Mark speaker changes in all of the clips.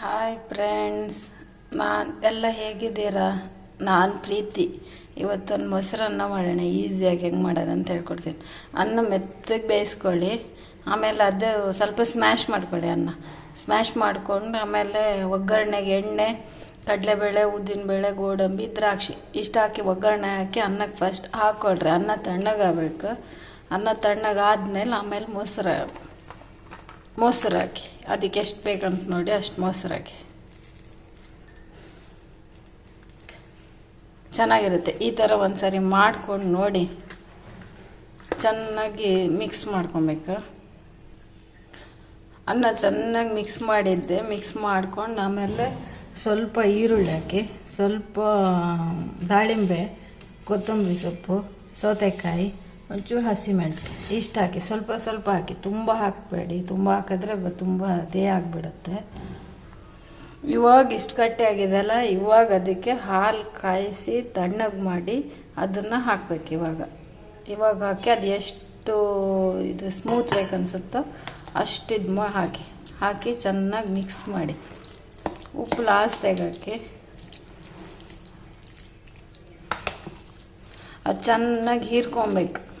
Speaker 1: Hi friends ನಾನು ಎಲ್ಲ ಹೇಗಿದ್ದೀರಾ? ನಾನು ಪ್ರೀತಿ. ಇವತ್ತೊಂದು ಮೊಸರನ್ನ ಮಾಡೋಣ. ಈಸಿಯಾಗಿ ಹೆಂಗೆ ಮಾಡೋಣ ಅಂತ ಹೇಳ್ಕೊಡ್ತೀನಿ. ಅನ್ನ ಮೆತ್ತಗೆ ಬೇಯಿಸ್ಕೊಳ್ಳಿ. ಆಮೇಲೆ ಅದು ಸ್ವಲ್ಪ ಸ್ಮ್ಯಾಶ್ ಮಾಡ್ಕೊಳ್ಳಿ ಅನ್ನ. ಸ್ಮ್ಯಾಶ್ ಮಾಡ್ಕೊಂಡು ಆಮೇಲೆ ಒಗ್ಗರಣೆಗೆ ಎಣ್ಣೆ, ಕಡಲೆಬೇಳೆ, ಉದ್ದಿನಬೇಳೆ, ಗೋಡಂಬಿ, ದ್ರಾಕ್ಷಿ ಇಷ್ಟು ಹಾಕಿ ಒಗ್ಗರಣೆ ಹಾಕಿ ಅನ್ನಕ್ಕೆ ಫಸ್ಟ್ ಹಾಕ್ಕೊಳ್ರಿ ಅನ್ನ ತಣ್ಣಗಾಗಬೇಕು. ಅನ್ನ ತಣ್ಣಗಾದ್ಮೇಲೆ ಆಮೇಲೆ ಮೊಸರು ಮೊಸರು ಹಾಕಿ ಅದಕ್ಕೆ ಎಷ್ಟು ಬೇಕಂತ ನೋಡಿ, ಅಷ್ಟು ಮೊಸರು ಚೆನ್ನಾಗಿರುತ್ತೆ. ಈ ಥರ ಒಂದು ಸರಿ ಮಾಡ್ಕೊಂಡು ನೋಡಿ. ಚೆನ್ನಾಗಿ ಮಿಕ್ಸ್ ಮಾಡ್ಕೊಬೇಕು. ಅನ್ನ ಚೆನ್ನಾಗಿ ಮಿಕ್ಸ್ ಮಾಡಿದ್ದೆ. ಮಿಕ್ಸ್ ಮಾಡ್ಕೊಂಡು ಆಮೇಲೆ ಸ್ವಲ್ಪ ಈರುಳ್ಳಿ ಹಾಕಿ, ಸ್ವಲ್ಪ ದಾಳಿಂಬೆ, ಕೊತ್ತಂಬರಿ ಸೊಪ್ಪು, ಸೌತೆಕಾಯಿ ಒಂಚೂರು ಹಸಿಮೆಣಸು ಇಷ್ಟು ಹಾಕಿ, ಸ್ವಲ್ಪ ಸ್ವಲ್ಪ ಹಾಕಿ, ತುಂಬ ಹಾಕಬೇಡಿ, ತುಂಬ ಹಾಕಿದ್ರೆ ತುಂಬ ಅದೇ ಆಗಿಬಿಡುತ್ತೆ. ಇವಾಗ ಇಷ್ಟು ಅಲ್ಲ ಇವಾಗ ಅದಕ್ಕೆ ಹಾಲು ಕಾಯಿಸಿ ತಣ್ಣಗೆ ಮಾಡಿ ಅದನ್ನು ಹಾಕಬೇಕು ಇವಾಗ. ಇವಾಗ ಹಾಕಿ ಅದು ಎಷ್ಟು ಇದು ಸ್ಮೂತ್ ಬೇಕನ್ಸುತ್ತೋ ಅಷ್ಟು ಇದು ಮಾ ಹಾಕಿ ಹಾಕಿ ಚೆನ್ನಾಗಿ ಮಿಕ್ಸ್ ಮಾಡಿ. ಉಪ್ಪು ಲಾಸ್ಟಾಗಿ ಹಾಕಿ. ಅದು ಚೆನ್ನಾಗಿ ಹೀರ್ಕೊಬೇಕು.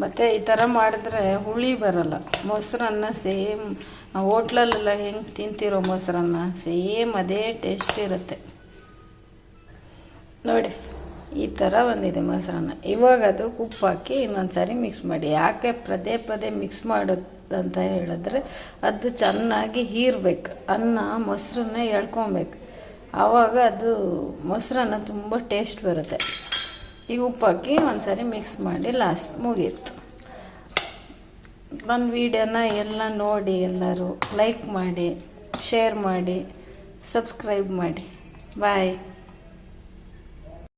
Speaker 1: ಮತ್ತು ಈ ಥರ ಮಾಡಿದ್ರೆ ಹುಳಿ ಬರಲ್ಲ. ಮೊಸರನ್ನ ಸೇಮ್ ಹೋಟ್ಲಲ್ಲೆಲ್ಲ ಹೆಂಗೆ ತಿಂತಿರೋ ಮೊಸರನ್ನ, ಸೇಮ್ ಅದೇ ಟೇಸ್ಟ್ ಇರುತ್ತೆ. ನೋಡಿ, ಈ ಥರ ಬಂದಿದೆ ಮೊಸರನ್ನ. ಇವಾಗ ಅದು ಉಪ್ಪು ಹಾಕಿ ಇನ್ನೊಂದು ಸಾರಿ ಮಿಕ್ಸ್ ಮಾಡಿ. ಯಾಕೆ ಪದೇ ಪದೇ ಮಿಕ್ಸ್ ಮಾಡೋದಂತ ಹೇಳಿದ್ರೆ ಅದು ಚೆನ್ನಾಗಿ ಹೀರ್ಬೇಕು. ಅನ್ನ, ಮೊಸರನ್ನ ಎಳ್ಕೊಬೇಕು. ಆವಾಗ ಅದು ಮೊಸರನ್ನ ತುಂಬ ಟೇಸ್ಟ್ ಬರುತ್ತೆ. ಈಗ ಉಪ್ಪು ಹಾಕಿ ಒಂದು ಸಾರಿ ಮಿಕ್ಸ್ ಮಾಡಿ ಲಾಸ್ಟ್ ಮುಗೀತು. ನನ್ನ ವೀಡಿಯೋನ ಎಲ್ಲ ನೋಡಿ ಎಲ್ಲರೂ ಲೈಕ್ ಮಾಡಿ ಶೇರ್ ಮಾಡಿ ಸಬ್ಸ್ಕ್ರೈಬ್ ಮಾಡಿ. ಬಾಯ್